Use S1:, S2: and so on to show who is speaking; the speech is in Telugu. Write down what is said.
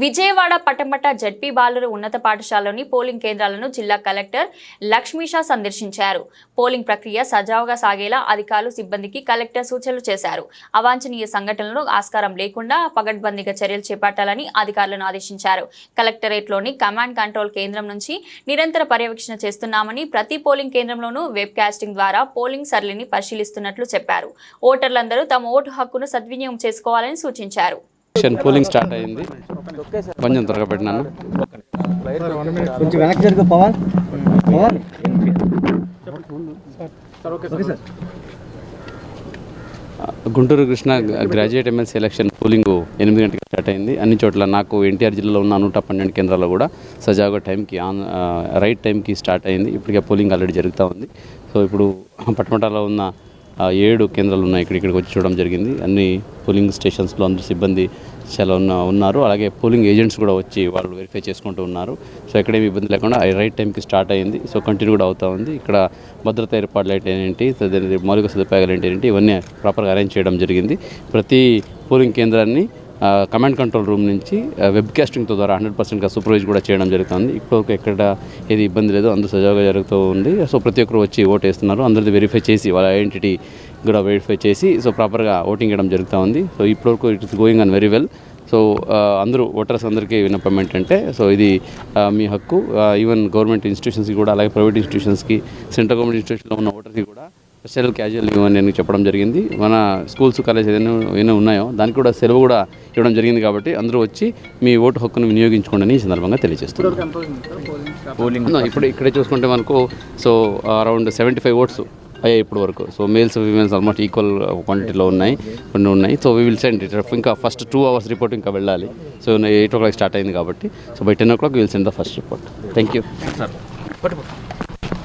S1: విజయవాడ పట్టమట జడ్పీ బాలురు ఉన్నత పాఠశాలలోని పోలింగ్ కేంద్రాలను జిల్లా కలెక్టర్ లక్ష్మీషా సందర్శించారు. పోలింగ్ ప్రక్రియ సజావుగా సాగేలా అధికారులు సిబ్బందికి కలెక్టర్ సూచనలు చేశారు. అవాంఛనీయ సంఘటనలు ఆస్కారం లేకుండా పగడ్బందీగా చర్యలు చేపట్టాలని అధికారులను ఆదేశించారు. కలెక్టరేట్లోని కమాండ్ కంట్రోల్ కేంద్రం నుంచి నిరంతర పర్యవేక్షణ చేస్తున్నామని ప్రతి పోలింగ్ కేంద్రంలోనూ వెబ్ కాస్టింగ్ ద్వారా పోలింగ్ సరళిని పరిశీలిస్తున్నట్లు చెప్పారు. ఓటర్లందరూ తమ ఓటు హక్కును సద్వినియోగం చేసుకోవాలని సూచించారు.
S2: పోలింగ్ స్టార్ట్ అయింది. కొంచెం త్వరగా పెట్టినాను.
S3: కొంచెం వెనక్కి జరుగు Pawan. Pawan.
S2: Guntur Krishna graduate MLC election polling ఎనిమిది గంటలకు స్టార్ట్ అయింది. అన్ని చోట్ల నాకు ఎన్టీఆర్ జిల్లాలో ఉన్న నూట పన్నెండు కేంద్రాల్లో కూడా సజావుగా టైంకి ఆన్ రైట్ టైంకి స్టార్ట్ అయింది. ఇప్పటికే పోలింగ్ ఆల్రెడీ జరుగుతూ ఉంది. సో ఇప్పుడు పట్టమటాలో ఉన్న ఏడు కేంద్రాలు ఉన్నాయి. ఇక్కడ ఇక్కడికి వచ్చి చూడడం జరిగింది. అన్ని పోలింగ్ స్టేషన్స్లో అందరు సిబ్బంది చాలా ఉన్న ఉన్నారు. అలాగే పోలింగ్ ఏజెంట్స్ కూడా వచ్చి వాళ్ళు వెరిఫై చేసుకుంటూ ఉన్నారు. సో ఎక్కడేమి ఇబ్బంది లేకుండా రైట్ టైంకి స్టార్ట్ అయింది. సో కంటిన్యూ కూడా అవుతూ ఉంది. ఇక్కడ భద్రతా ఏర్పాట్లు ఏంటి మౌలిక సదుపాయాలు ఏంటి ఏంటి ఇవన్నీ ప్రాపర్గా అరేంజ్ చేయడం జరిగింది. ప్రతి పోలింగ్ కేంద్రాన్ని కమాండ్ కంట్రోల్ రూమ్ నుంచి వెబ్ కాస్టింగ్తో ద్వారా హండ్రెడ్ పర్సెంట్గా సూపర్వైజ్ కూడా చేయడం జరుగుతుంది. ఇప్పటివరకు ఎక్కడ ఏది ఇబ్బంది లేదు అందరూ సజావుగా జరుగుతూ ఉంది. సో ప్రతి ఒక్కరు వచ్చి ఓటు వేస్తున్నారు. అందరిది వెరిఫై చేసి వాళ్ళ ఐడెంటిటీ కూడా వెరిఫై చేసి సో ప్రాపర్గా ఓటింగ్ చేయడం జరుగుతూ ఉంది. సో ఇప్పటివరకు it is going on very well so అందరూ ఓటర్స్ అందరికీ విన్నపం ఏంటంటే సో ఇది మీ హక్కు. ఈవెన్ గవర్నమెంట్ ఇన్స్టిట్యూషన్స్కి కూడా అలాగే ప్రైవేట్ ఇన్స్టిట్యూషన్స్కి సెంట్రల్ గవర్నమెంట్ ఇన్స్టిట్యూషన్లో ఉన్న ఓటర్కి కూడా స్పెషల్ క్యాజువల్ లీవ్ అని నేను చెప్పడం జరిగింది. మన స్కూల్స్ కాలేజ్ ఏదైనా ఏమైనా ఉన్నాయో దానికి కూడా సెలవు కూడా ఇవ్వడం జరిగింది కాబట్టి అందరూ వచ్చి మీ ఓటు హక్కును వినియోగించుకోండి అని ఈ సందర్భంగా తెలియజేస్తున్నాను. పోలింగ్ ఇప్పుడు ఇక్కడే చూసుకుంటే మనకు so around seventy five votes అయ్యాయి ఇప్పుడు వరకు. So males females almost equal క్వాంటిటీలో ఉన్నాయి కొన్ని ఉన్నాయి. So we will send it ఇంకా ఫస్ట్ టూ అవర్స్ రిపోర్ట్ ఇంకా వెళ్ళాలి. So eight o'clock start అయింది కాబట్టి. So by ten o'clock will send the first report thank you